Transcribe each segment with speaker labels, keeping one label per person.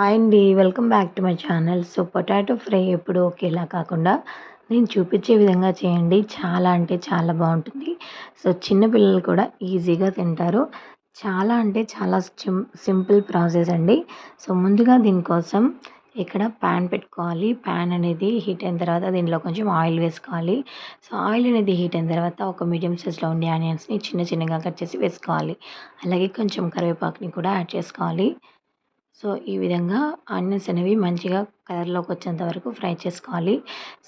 Speaker 1: Hi అండి welcome back to my channel so potato fry ఎప్పుడు ఒకేలా కాకుండా నేను చూపించే విధంగా చేయండి. చాలా అంటే చాలా బాగుంటుంది. సో చిన్నపిల్లలు కూడా ఈజీగా తింటారు. చాలా అంటే చాలా సిం సింపుల్ ప్రాసెస్ అండి. సో ముందుగా దీనికోసం ఇక్కడ ప్యాన్ పెట్టుకోవాలి. ప్యాన్ అనేది హీట్ అయిన తర్వాత దీనిలో కొంచెం ఆయిల్ వేసుకోవాలి. సో ఆయిల్ అనేది హీట్ అయిన తర్వాత ఒక మీడియం సైజ్లో ఉండే ఆనియన్స్ని చిన్న చిన్నగా కట్ చేసి వేసుకోవాలి. అలాగే కొంచెం కరివేపాకుని కూడా యాడ్ చేసుకోవాలి. సో ఈ విధంగా ఆనియన్స్ అనేవి మంచిగా కలర్లోకి వచ్చేంత వరకు ఫ్రై చేసుకోవాలి.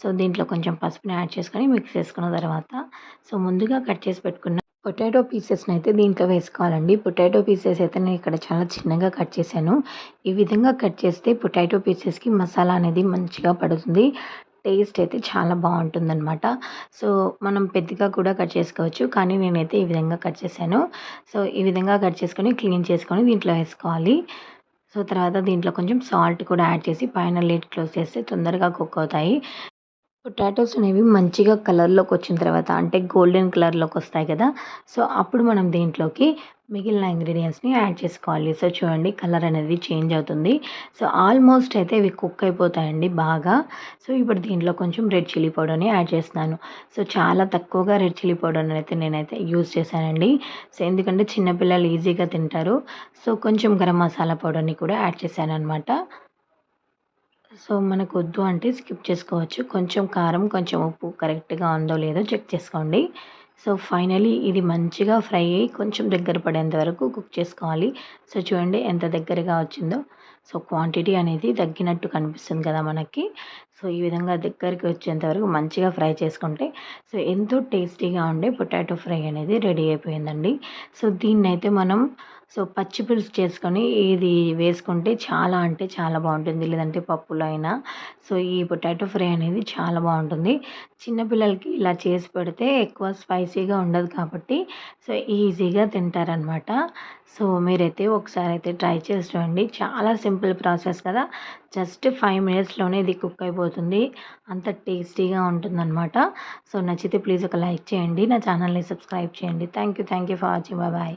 Speaker 1: సో దీంట్లో కొంచెం పసుపుని యాడ్ చేసుకొని మిక్స్ చేసుకున్న తర్వాత సో ముందుగా కట్ చేసి పెట్టుకున్న పొటాటో పీసెస్ని అయితే దీంట్లో వేసుకోవాలండి. పొటాటో పీసెస్ అయితే నేను ఇక్కడ చాలా చిన్నగా కట్ చేశాను. ఈ విధంగా కట్ చేస్తే పొటాటో పీసెస్కి మసాలా అనేది మంచిగా పడుతుంది. టేస్ట్ అయితే చాలా బాగుంటుందన్నమాట. సో మనం పెద్దగా కూడా కట్ చేసుకోవచ్చు. కానీ నేనైతే ఈ విధంగా కట్ చేశాను. సో ఈ విధంగా కట్ చేసుకొని క్లీన్ చేసుకొని దీంట్లో వేసుకోవాలి. సో తర్వాత దీంట్లో కొంచెం సాల్ట్ కూడా యాడ్ చేసి పైన లిడ్ క్లోజ్ చేస్తే తొందరగా కుక్ అవుతాయి. పొటాటోస్ అనేవి మంచిగా కలర్లోకి వచ్చిన తర్వాత అంటే గోల్డెన్ కలర్లోకి వస్తాయి కదా. సో అప్పుడు మనం దీంట్లోకి మిగిలిన ఇంగ్రీడియంట్స్ని యాడ్ చేసుకోవాలి. సో చూడండి కలర్ అనేది చేంజ్ అవుతుంది. సో ఆల్మోస్ట్ అయితే ఇవి కుక్ అయిపోతాయండి బాగా. సో ఇప్పుడు దీంట్లో కొంచెం రెడ్ చిల్లీ పౌడర్ని యాడ్ చేస్తున్నాను. సో చాలా తక్కువగా రెడ్ చిల్లీ పౌడర్ అయితే నేనైతే యూజ్ చేశానండి. సో ఎందుకంటే చిన్నపిల్లలు ఈజీగా తింటారు. సో కొంచెం గరం మసాలా పౌడర్ని కూడా యాడ్ చేశాను అనమాట సో మనకు వద్దు అంటే స్కిప్ చేసుకోవచ్చు. కొంచెం కారం కొంచెం ఉప్పు కరెక్ట్గా ఉందో లేదో చెక్ చేసుకోండి. సో ఫైనలీ ఇది మంచిగా ఫ్రై అయ్యి కొంచెం దగ్గర పడేంత వరకు కుక్ చేసుకోవాలి. సో చూడండి ఎంత దగ్గరగా వచ్చిందో. సో క్వాంటిటీ అనేది తగ్గినట్టు కనిపిస్తుంది కదా మనకి. సో ఈ విధంగా దగ్గరికి వచ్చేంత వరకు మంచిగా ఫ్రై చేసుకుంటే సో ఎంతో టేస్టీగా ఉండే పొటాటో ఫ్రై అనేది రెడీ అయిపోయిందండి. సో దీన్నైతే మనం సో పచ్చి పులుసు చేసుకొని ఇది వేసుకుంటే చాలా అంటే చాలా బాగుంటుంది. లేదంటే పప్పులో అయినా. సో ఈ పొటాటో ఫ్రై అనేది చాలా బాగుంటుంది. చిన్నపిల్లలకి ఇలా చేసి పెడితే ఎక్కువ స్పైసీగా ఉండదు కాబట్టి సో ఈజీగా తింటారనమాట సో మీరైతే ఒకసారి అయితే ట్రై చేసి చూడండి. చాలా సింపుల్ ప్రాసెస్ కదా. జస్ట్ ఫైవ్ మినిట్స్లోనే ఇది కుక్ అయిపోతుంది. అంత టేస్టీగా ఉంటుందన్నమాట. సో నచ్చితే ప్లీజ్ ఒక లైక్ చేయండి. నా ఛానల్ని సబ్స్క్రైబ్ చేయండి. Thank you thank you for watching. Bye.